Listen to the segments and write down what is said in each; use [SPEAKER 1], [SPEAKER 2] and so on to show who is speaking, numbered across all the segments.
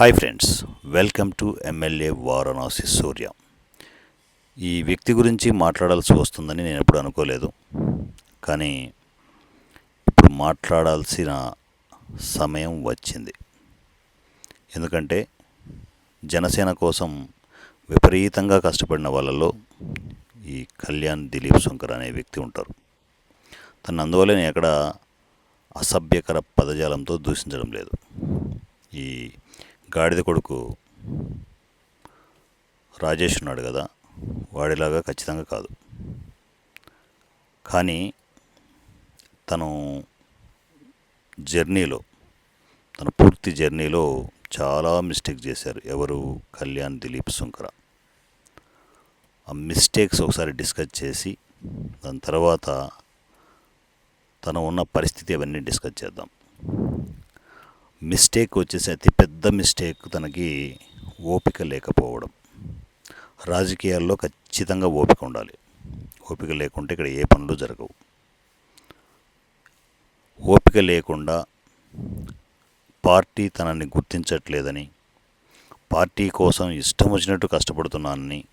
[SPEAKER 1] Hi friends welcome to MLA Varanasi Surya ఈ వ్యక్తి గురించి మాట్లాడాల్సి వస్తుందని నేను ఎప్పుడు అనుకోలేదు. కానీ ఇప్పుడు మాట్లాడాల్సిన సమయం వచ్చింది. ఎందుకంటే జనసేన కోసం విపరీతంగా కష్టపడిన వాళ్ళలో ఈ కళ్యాణ్ దిలీప్ శంకర్ అనే వ్యక్తి ఉంటారు. తను అందువల్ల నేను ఎక్కడ అసభ్యకర పదజాలంతో దూషించడం లేదు. ఈ గాడిద కొడుకు రాజేష్ ఉన్నాడు కదా వాడిలాగా ఖచ్చితంగా కాదు. కానీ తను జర్నీలో తన పూర్తి జర్నీలో చాలా మిస్టేక్ చేశారు ఎవరు? కళ్యాణ్ దిలీప్ సుంకర. ఆ మిస్టేక్స్ ఒకసారి డిస్కస్ చేసి దాని తర్వాత తను ఉన్న పరిస్థితి అవన్నీ డిస్కస్ చేద్దాం. మిస్టేక్ వచ్చేసి అతి పెద్ద మిస్టేక్ తనకి ఓపిక లేకపోవడం. రాజకీయాల్లో ఖచ్చితంగా ఓపిక ఉండాలి. ఓపిక లేకుంటే ఇక్కడ ఏ పనులు జరగవు. ఓపిక లేకుండా పార్టీ తనని గుర్తించట్లేదని పార్టీ కోసం ఇష్టం వచ్చినట్టు కష్టపడుతున్నానని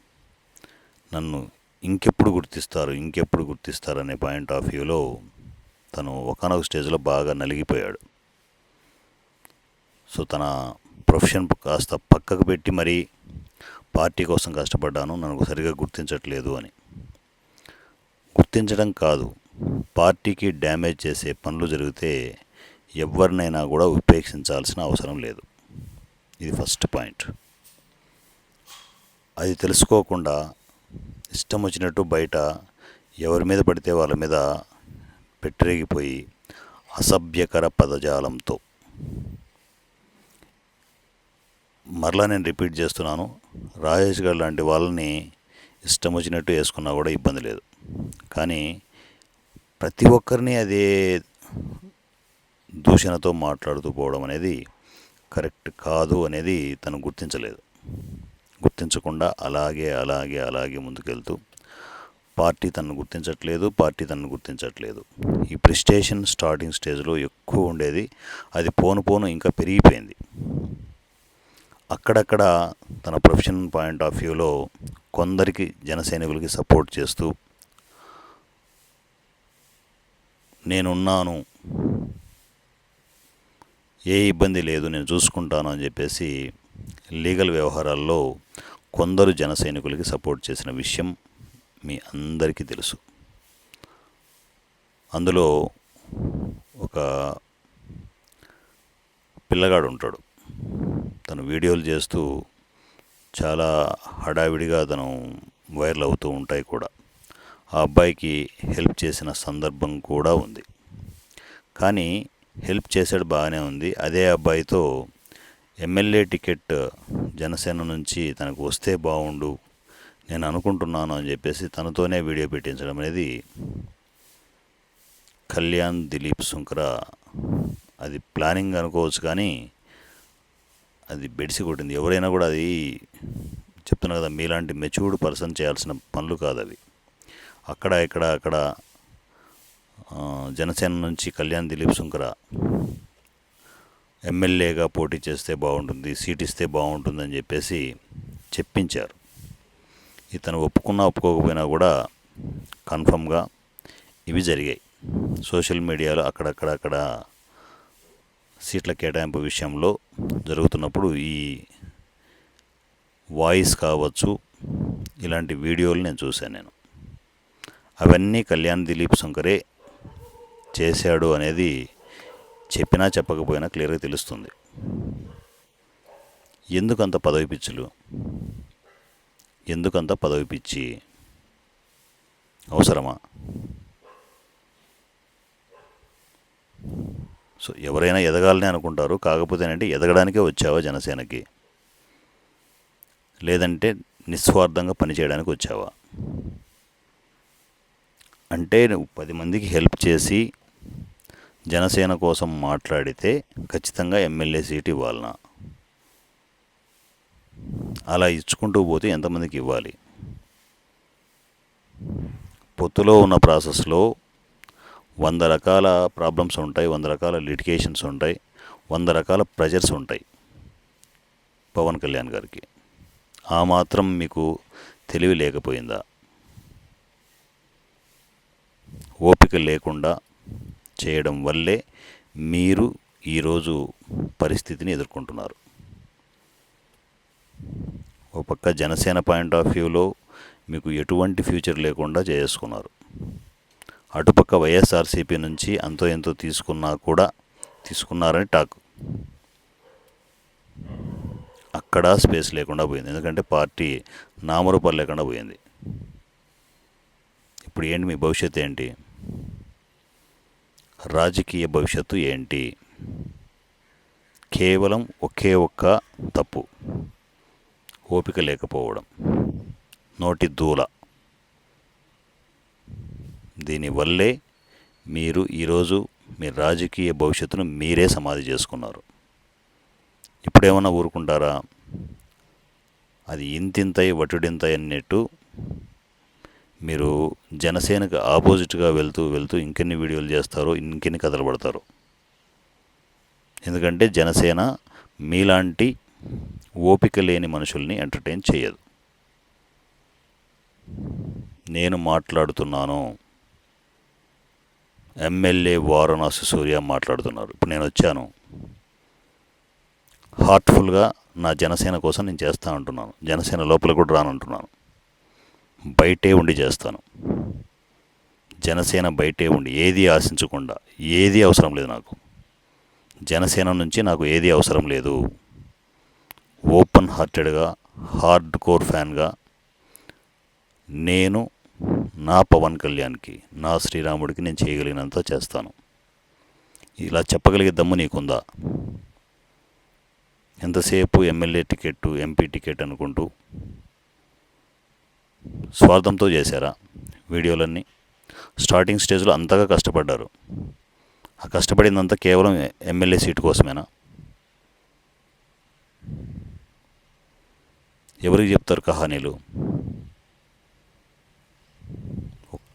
[SPEAKER 1] నన్ను ఇంకెప్పుడు గుర్తిస్తారు ఇంకెప్పుడు గుర్తిస్తారు అనే పాయింట్ ఆఫ్ వ్యూలో తను ఒకనొక స్టేజ్లో బాగా నలిగిపోయాడు. సో తన ప్రొఫెషన్ కాస్త పక్కకు పెట్టి మరీ పార్టీ కోసం కష్టపడ్డాను. నన్ను సరిగా గుర్తించట్లేదు అని. గుర్తించడం కాదు. పార్టీకి డ్యామేజ్ చేసే పనులు జరిగితే ఎవరినైనా కూడా ఉపేక్షించాల్సిన అవసరం లేదు. ఇది ఫస్ట్ పాయింట్. అది తెలుసుకోకుండా ఇష్టం వచ్చినట్టు బయట ఎవరి మీద పడితే వాళ్ళ మీద పెట్టిరేగిపోయి అసభ్యకర పదజాలంతో మరలా నేను రిపీట్ చేస్తున్నాను. రాజేష్ గారు లాంటి వాళ్ళని ఇష్టం వచ్చినట్టు వేసుకున్నా కూడా ఇబ్బంది లేదు. కానీ ప్రతి ఒక్కరిని అదే దూషణతో మాట్లాడుతూ పోవడం అనేది కరెక్ట్ కాదు అనేది తను గుర్తించలేదు. గుర్తించకుండా అలాగే అలాగే అలాగే ముందుకెళ్తూ పార్టీ తనను గుర్తించట్లేదు పార్టీ తనను గుర్తించట్లేదు. ఈ ప్రిస్టేషన్ స్టార్టింగ్ స్టేజ్లో ఎక్కువ ఉండేది. అది పోను పోను ఇంకా పెరిగిపోయింది. అక్కడక్కడ తన ప్రొఫెషన్ పాయింట్ ఆఫ్ వ్యూలో కొందరికి జనసైనికులకి సపోర్ట్ చేస్తూ నేనున్నాను ఏ ఇబ్బంది లేదు నేను చూసుకుంటాను అని చెప్పేసి లీగల్ వ్యవహారాల్లో కొందరు జన సైనికులకి సపోర్ట్ చేసిన విషయం మీ అందరికీ తెలుసు. అందులో ఒక పిల్లగాడు ఉంటాడు. తను వీడియోలు చేస్తూ చాలా హడావిడిగా తను వైరల్ అవుతూ ఉంటాయి కూడా. ఆ అబ్బాయికి హెల్ప్ చేసిన సందర్భం కూడా ఉంది. కానీ హెల్ప్ చేశాడు బాగానే ఉంది. అదే అబ్బాయితో ఎమ్మెల్యే టికెట్ జనసేన నుంచి తనకు వస్తే బాగుండు నేను అనుకుంటున్నాను అని చెప్పేసి తనతోనే వీడియో పెట్టించడం అనేది కళ్యాణ్ దిలీప్ శుంకర అది ప్లానింగ్ అనుకోవచ్చు కానీ అది బెడిసి కొట్టింది. ఎవరైనా కూడా అది చెప్తున్నా కదా మీలాంటి మెచ్యూర్డ్ పర్సన్ చేయాల్సిన పనులు కాదు అవి. అక్కడ ఇక్కడ అక్కడ జనసేన నుంచి కళ్యాణ్ దిలీప్ శుంకర ఎమ్మెల్యేగా పోటీ చేస్తే బాగుంటుంది సీట్ ఇస్తే బాగుంటుందని చెప్పేసి చెప్పించారు. ఇతను ఒప్పుకున్నా ఒప్పుకోకపోయినా కూడా కన్ఫర్మ్గా ఇవి జరిగాయి. సోషల్ మీడియాలో అక్కడక్కడ అక్కడ సీట్ల కేటాయింపు విషయంలో జరుగుతున్నప్పుడు ఈ వాయిస్ కావచ్చు ఇలాంటి వీడియోలు నేను చూశాను నేను. అవన్నీ కళ్యాణ్ దిలీప్ శంకరే చేశాడు అనేది చెప్పినా చెప్పకపోయినా క్లియర్గా తెలుస్తుంది. ఎందుకంత పదవి పిచ్చులు? ఎందుకంత పదవి పిచ్చి? అవసరమా? సో ఎవరైనా ఎదగాలని అనుకుంటారు. కాకపోతే ఏంటంటే ఎదగడానికే వచ్చావా జనసేనకి? లేదంటే నిస్వార్థంగా పనిచేయడానికి వచ్చావా? అంటే నువ్వు పది మందికి హెల్ప్ చేసి జనసేన కోసం మాట్లాడితే ఖచ్చితంగా ఎమ్మెల్యే సీట్ ఇవ్వాలనా? అలా ఇచ్చుకుంటూ పోతే ఎంతమందికి ఇవ్వాలి? పొత్తులో ఉన్న ప్రాసెస్లో వంద రకాల ప్రాబ్లమ్స్ ఉంటాయి వంద రకాల లిటికేషన్స్ ఉంటాయి వంద రకాల ప్రెజర్స్ ఉంటాయి పవన్ కళ్యాణ్ గారికి. ఆ మాత్రం మీకు తెలివి లేకపోయిందా? ఓపిక లేకుండా చేయడం వల్లే మీరు ఈరోజు పరిస్థితిని ఎదుర్కొంటున్నారు. ఒక పక్క జనసేన పాయింట్ ఆఫ్ వ్యూలో మీకు ఎటువంటి ఫ్యూచర్ లేకుండా చేసుకున్నారు అటుపక్క వైఎస్ఆర్సీపీ నుంచి అంతో ఎంతో తీసుకున్నా కూడా తీసుకున్నారని టాక్. అక్కడ స్పేస్ లేకుండా పోయింది. ఎందుకంటే పార్టీ నామరూపాలు లేకుండా పోయింది. ఇప్పుడు ఏంటి మీ భవిష్యత్తు ఏంటి? రాజకీయ భవిష్యత్తు ఏంటి? కేవలం ఒకే ఒక్క తప్పు. ఓపిక లేకపోవడం. నోటి దూల. దీనివల్లే మీరు ఈరోజు మీ రాజకీయ భవిష్యత్తును మీరే సమాధి చేసుకున్నారు. ఇప్పుడేమన్నా ఊరుకుంటారా? అది ఇంతింతై వటుడింతై అన్నట్టు మీరు జనసేనకు ఆపోజిట్గా వెళ్తూ వెళ్తూ ఇంకెన్ని వీడియోలు చేస్తారో ఇంకెన్ని కథలు పడతారు. ఎందుకంటే జనసేన మీలాంటి ఓపిక లేని మనుషుల్ని ఎంటర్టైన్ చేయదు. నేను మాట్లాడుతున్నాను. ఎమ్మెల్యే వారణాసి సూర్య మాట్లాడుతున్నారు. ఇప్పుడు నేను వచ్చాను. హార్ట్ఫుల్గా నా జనసేన కోసం నేను చేస్తా అంటున్నాను జనసేన లోపల కూడా రానంటున్నాను. బయటే ఉండి చేస్తాను. జనసేన బయటే ఉండి ఏది ఆశించకుండా ఏది అవసరం లేదు నాకు. జనసేన నుంచి నాకు ఏది అవసరం లేదు. ఓపెన్ హార్టెడ్గా హార్డ్ కోర్ ఫ్యాన్గా నేను నా పవన్ కళ్యాణ్కి నా శ్రీరాముడికి నేను చేయగలిగినంత చేస్తాను. ఇలా చెప్పగలిగే దమ్ము నీకుందా? ఎంతసేపు ఎమ్మెల్యే టికెట్ ఎంపీ టికెట్ అనుకుంటూ? స్వార్థంతో చేశారా వీడియోలన్నీ? స్టార్టింగ్ స్టేజ్లో అంతగా కష్టపడ్డారు. ఆ కష్టపడిందంతా కేవలం ఎమ్మెల్యే సీటు కోసమేనా? ఎవరికి చెప్తారు కహానీలు?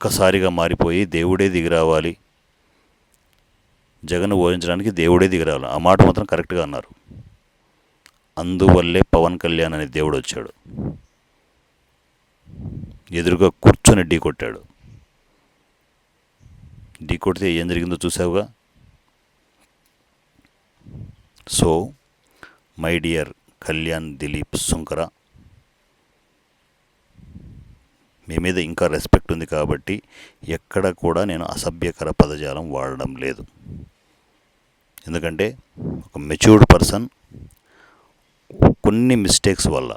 [SPEAKER 1] ఒక్కసారిగా మారిపోయి దేవుడే దిగిరావాలి జగన్ ఓడించడానికి దేవుడే దిగిరావాలి ఆ మాట మాత్రం కరెక్ట్గా అన్నారు. అందువల్లే పవన్ కళ్యాణ్ అనే దేవుడు వచ్చాడు. ఎదురుగా కూర్చొని ఢీ కొట్టాడు. ఢీ కొడితే ఏం జరిగిందో చూసావుగా? So my dear Kalyan Dileep Sunkara మీ మీద ఇంకా రెస్పెక్ట్ ఉంది కాబట్టి ఎక్కడ కూడా నేను అసభ్యకర పదజాలం వాడడం లేదు. ఎందుకంటే ఒక మెచ్యూర్డ్ పర్సన్ కొన్ని మిస్టేక్స్ వల్ల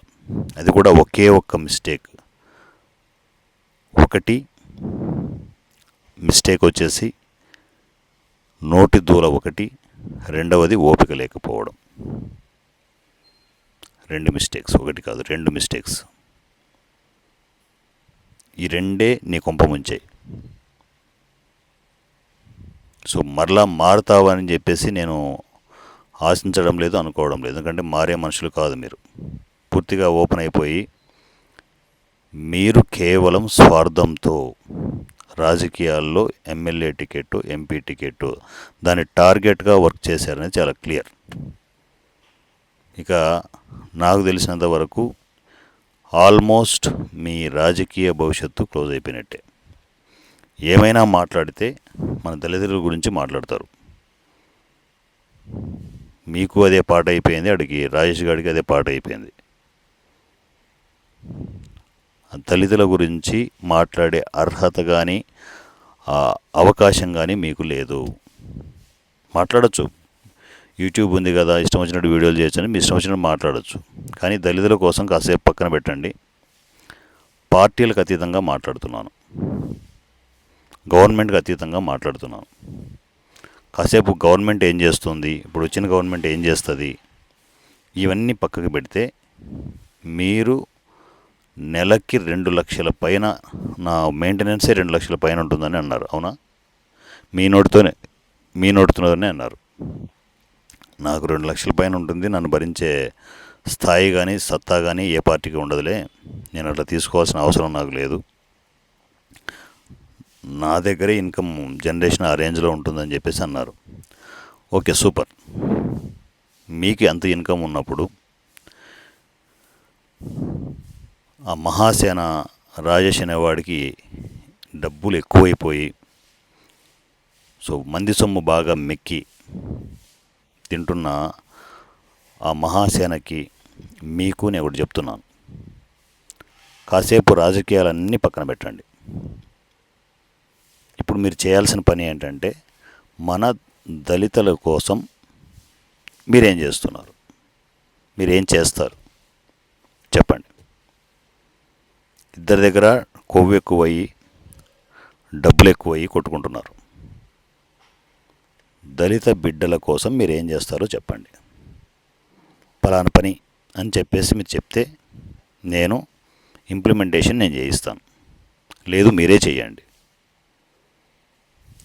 [SPEAKER 1] అది కూడా ఒకే ఒక్క మిస్టేక్ ఒకటి మిస్టేక్ వచ్చేసి నోటి దూల ఒకటి రెండవది ఓపిక లేకపోవడం. రెండు మిస్టేక్స్ ఒకటి కాదు రెండు మిస్టేక్స్ ఈ రెండే నీ కొంప ముంచాయి. సో మరలా మారుతావని చెప్పేసి నేను ఆశించడం లేదు అనుకోవడం లేదు. ఎందుకంటే మారే మనుషులు కాదు మీరు. పూర్తిగా ఓపెన్ అయిపోయి మీరు కేవలం స్వార్థంతో రాజకీయాల్లో ఎమ్మెల్యే టికెట్ ఎంపీ టికెట్ దాన్ని టార్గెట్గా వర్క్ చేశారని చాలా క్లియర్. ఇక నాకు తెలిసినంత వరకు ఆల్మోస్ట్ మీ రాజకీయ భవిష్యత్తు క్లోజ్ అయిపోయినట్టే. ఏమైనా మాట్లాడితే మన తల్లిదండ్రుల గురించి మాట్లాడతారు. మీకు అదే పాట అయిపోయింది అడిగి రాజేష్ గారికి అదే పాట అయిపోయింది. దళితుల గురించి మాట్లాడే అర్హత కానీ అవకాశం కానీ మీకు లేదు. మాట్లాడచ్చు. యూట్యూబ్ ఉంది కదా ఇష్టం వచ్చినట్టు వీడియోలు చేయొచ్చని మీ ఇష్టం వచ్చినట్టు మాట్లాడచ్చు. కానీ దళితుల కోసం కాసేపు పక్కన పెట్టండి. పార్టీలకు అతీతంగా మాట్లాడుతున్నాను. గవర్నమెంట్కి అతీతంగా మాట్లాడుతున్నాను. కాసేపు గవర్నమెంట్ ఏం చేస్తుంది ఇప్పుడు వచ్చిన గవర్నమెంట్ ఏం చేస్తుంది ఇవన్నీ పక్కకు పెడితే మీరు నెలకి రెండు లక్షల పైన నా మెయింటెనెన్సే రెండు లక్షల పైన ఉంటుందని అన్నారు అవునా? మీ నోటితోనే మీ నోటితోనే అన్నారు. నాకు రెండు లక్షల పైన ఉంటుంది. నన్ను భరించే స్థాయి కానీ సత్తా కానీ ఏ పార్టీకి ఉండదులే. నేను అట్లా తీసుకోవాల్సిన అవసరం నాకు లేదు. నా దగ్గరే ఇన్కమ్ జనరేషన్ ఆ రేంజ్లో ఉంటుందని చెప్పేసి అన్నారు. Okay super. మీకు ఎంత ఇన్కమ్ ఉన్నప్పుడు ఆ మహాసేన రాజేష్ అనేవాడికి డబ్బులు ఎక్కువైపోయి సో మంది సొమ్ము బాగా మెక్కి తింటున్న ఆ మహాసేనకి మీకు నేను ఒకటి చెప్తున్నాను. కాసేపు రాజకీయాలన్నీ పక్కన పెట్టండి. ఇప్పుడు మీరు చేయాల్సిన పని ఏంటంటే మన దళితుల కోసం మీరేం చేస్తున్నారు? మీరేం చేస్తారు? చెప్పండి. ఇద్దరి దగ్గర కొవ్వు ఎక్కువయ్యి డబ్బులు ఎక్కువయ్యి కొట్టుకుంటున్నారు. దళిత బిడ్డల కోసం మీరు ఏం చేస్తారో చెప్పండి. పలానా పని అని చెప్పేసి మీరు చెప్తే నేను ఇంప్లిమెంటేషన్ నేను చేయిస్తాను. లేదు మీరే చేయండి.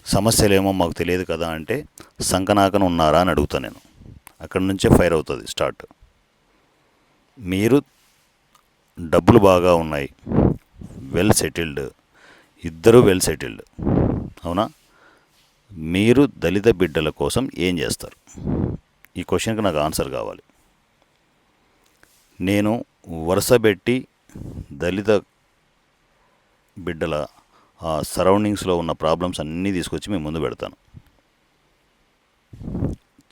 [SPEAKER 1] సమస్యలేమో మాకు తెలియదు కదా అంటే సంకనాకన ఉన్నారా అని అడుగుతాను నేను. అక్కడి నుంచే ఫైర్ అవుతుంది స్టార్ట్ మీరు డబ్బులు బాగా ఉన్నాయి. వెల్ సెటిల్డ్ ఇద్దరు వెల్ సెటిల్డ్ అవునా? మీరు దళిత బిడ్డల కోసం ఏం చేస్తారు? ఈ క్వశ్చన్కి నాకు ఆన్సర్ కావాలి. నేను వరుస పెట్టి దళిత బిడ్డల ఆ సరౌండింగ్స్లో ఉన్న ప్రాబ్లమ్స్ అన్నీ తీసుకొచ్చి మేము ముందు పెడతాను.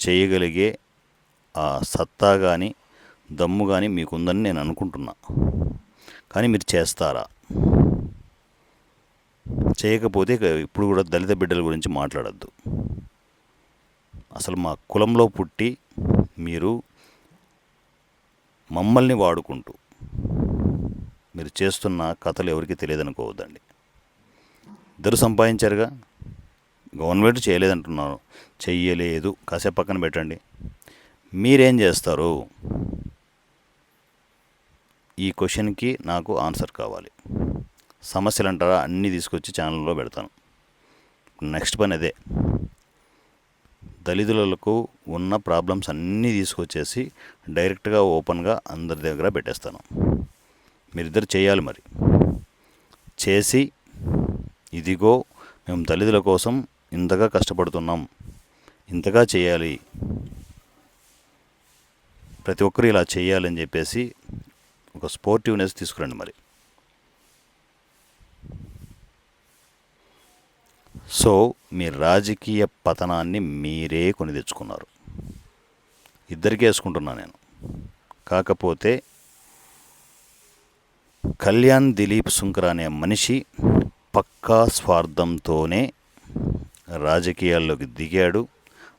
[SPEAKER 1] చేయగలిగే ఆ సత్తా కానీ దమ్ము కానీ మీకుందని నేను అనుకుంటున్నా. కానీ మీరు చేస్తారా? చేయకపోతే ఇప్పుడు కూడా దళిత బిడ్డల గురించి మాట్లాడద్దు. అసలు మా కులంలో పుట్టి మీరు మమ్మల్ని వాడుకుంటూ మీరు చేస్తున్న కథలు ఎవరికి తెలియదనుకోవద్దండి. ఇద్దరు సంపాదించారుగా. గవర్నమెంట్ చేయలేదంటున్నారు. చెయ్యలేదు. కాసేపు పక్కన పెట్టండి. మీరేం చేస్తారు? ఈ క్వశ్చన్కి నాకు ఆన్సర్ కావాలి. సమస్యలు అంటారా అన్నీ తీసుకొచ్చి ఛానల్లో పెడతాను. నెక్స్ట్ పని అదే. దళితులకు ఉన్న ప్రాబ్లమ్స్ అన్నీ తీసుకొచ్చేసి డైరెక్ట్గా ఓపెన్గా అందరి దగ్గర పెట్టేస్తాను. మీరిద్దరు చేయాలి మరి. చేసి ఇదిగో మేము దళితుల కోసం ఇంతగా కష్టపడుతున్నాం. ఇంతగా చేయాలి. ప్రతి ఒక్కరు ఇలా చేయాలని చెప్పేసి ఒక స్పోర్టివ్నెస్ తీసుకురండి మరి. సో మీ రాజకీయ పతనాన్ని మీరే కొని తెచ్చుకున్నారు. ఇద్దరికీ వేసుకుంటున్నా నేను. కాకపోతే కళ్యాణ్ దిలీప్ శుంకర్ అనే మనిషి పక్కా స్వార్థంతోనే రాజకీయాల్లోకి దిగాడు.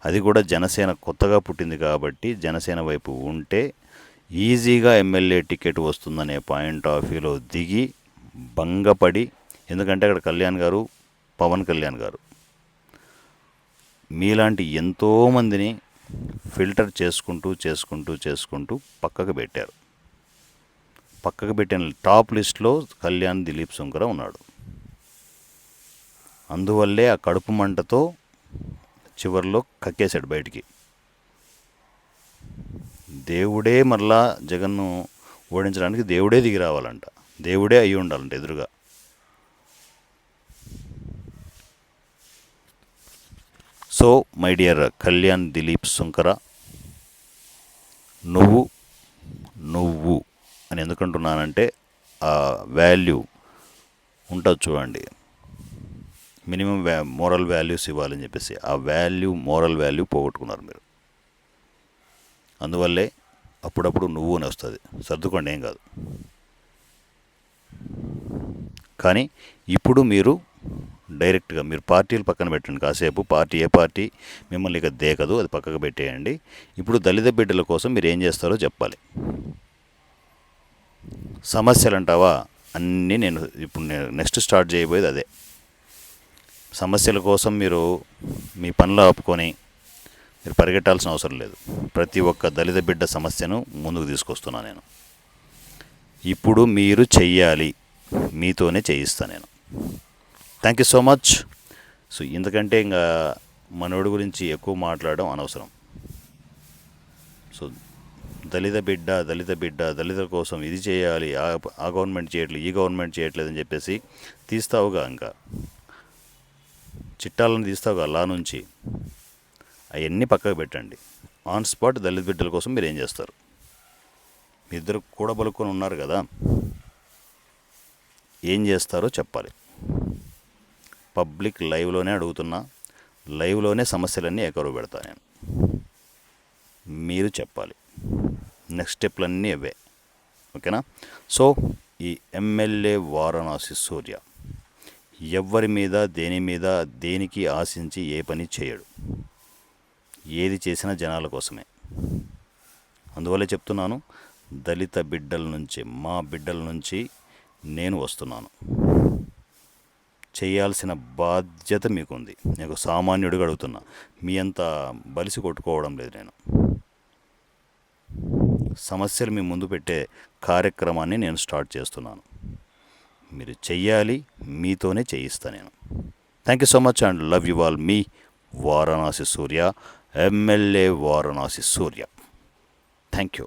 [SPEAKER 1] అది కూడా జనసేన కొత్తగా పుట్టింది కాబట్టి జనసేన వైపు ఉంటే ఈజీగా ఎమ్మెల్యే టికెట్ వస్తుందనే పాయింట్ ఆఫ్ వ్యూలో దిగి భంగపడి ఎందుకంటే అక్కడ కళ్యాణ్ గారు పవన్ కళ్యాణ్ గారు. మీలాంటి ఎంతోమందిని ఫిల్టర్ చేసుకుంటూ చేసుకుంటూ చేసుకుంటూ పక్కకు పెట్టారు. పక్కకు పెట్టిన టాప్ లిస్ట్లో కళ్యాణ్ దిలీప్ శంకర ఉన్నాడు. అందువల్లే ఆ కడుపు మంటతో చివరిలో కక్కేశాడు బయటికి. దేవుడే మరలా జగన్ను ఓడించడానికి దేవుడే దిగి రావాలంట. దేవుడే అయి ఉండాలంట ఎదురుగా. So my dear Kalyan Dileep Sunkara నువ్వు నువ్వు అని ఎందుకంటున్నానంటే ఆ వాల్యూ ఉంటుంది చూడండి. మినిమం వ్యా మోరల్ వాల్యూస్ ఇవ్వాలని చెప్పేసి ఆ వాల్యూ మోరల్ వాల్యూ పోగొట్టుకున్నారు మీరు. అందువల్లే అప్పుడప్పుడు నువ్వు అని వస్తుంది. సర్దుకోండి ఏం కాదు. కానీ ఇప్పుడు మీరు డైరెక్ట్గా మీరు పార్టీలు పక్కన పెట్టండి కాసేపు. పార్టీ ఏ పార్టీ మిమ్మల్ని ఇక దేకదు అది పక్కకు పెట్టేయండి. ఇప్పుడు దళిత బిడ్డల కోసం మీరు ఏం చేస్తారో చెప్పాలి. సమస్యలు అంటావా అన్నీ నేను ఇప్పుడు నేను నెక్స్ట్ స్టార్ట్ చేయబోయేది అదే. సమస్యల కోసం మీరు మీ పనులు ఆపుకొని మీరు పరిగెట్టాల్సిన అవసరం లేదు. ప్రతి ఒక్క దళిత బిడ్డ సమస్యను ముందుకు తీసుకొస్తున్నా నేను. ఇప్పుడు మీరు చెయ్యాలి. మీతోనే చేయిస్తాను నేను. Thank you so much so ఎందుకంటే ఇంకా మనోడి గురించి ఎక్కువ మాట్లాడడం అనవసరం. సో దళిత బిడ్డ దళిత బిడ్డ దళితుల కోసం ఇది చేయాలి ఆ గవర్నమెంట్ చేయట్లేదు ఈ గవర్నమెంట్ చేయట్లేదని చెప్పేసి తీస్తావుగా ఇంకా. చిట్టాలను తీస్తావుగా లా నుంచి. అవన్నీ పక్కకు పెట్టండి. ఆన్ స్పాట్ దళిత బిడ్డల కోసం మీరు ఏం చేస్తారు? మీ ఇద్దరు కూడా బలుక్కొని ఉన్నారు కదా. ఏం చేస్తారో చెప్పాలి. పబ్లిక్ లైవ్లోనే అడుగుతున్నా లైవ్లోనే సమస్యలన్నీ ఎకరువు పెడతా నేను. మీరు చెప్పాలి. నెక్స్ట్ స్టెప్లన్నీ అవే. ఓకేనా? సో ఈ ఎమ్మెల్యే వారణాసి సూర్య ఎవరి మీద దేని మీద దేనికి ఆశించి ఏ పని చేయడు. ఏది చేసినా జనాల కోసమే. అందువల్లే చెప్తున్నాను దళిత బిడ్డల నుంచి మా బిడ్డల నుంచి నేను వస్తున్నాను. చేయాల్సిన బాధ్యత మీకుంది. నేను సామాన్యుడిగా అడుగుతున్నా. మీ అంత బలిసి కొట్టుకోవడం లేదు నేను. సమస్యలు మీ ముందు పెట్టే కార్యక్రమాన్ని నేను స్టార్ట్ చేస్తున్నాను. మీరు చెయ్యాలి మీతోనే చేయిస్తా నేను. Thank you so much and love you all me Varanasi Surya MLA Varanasi Surya. Thank you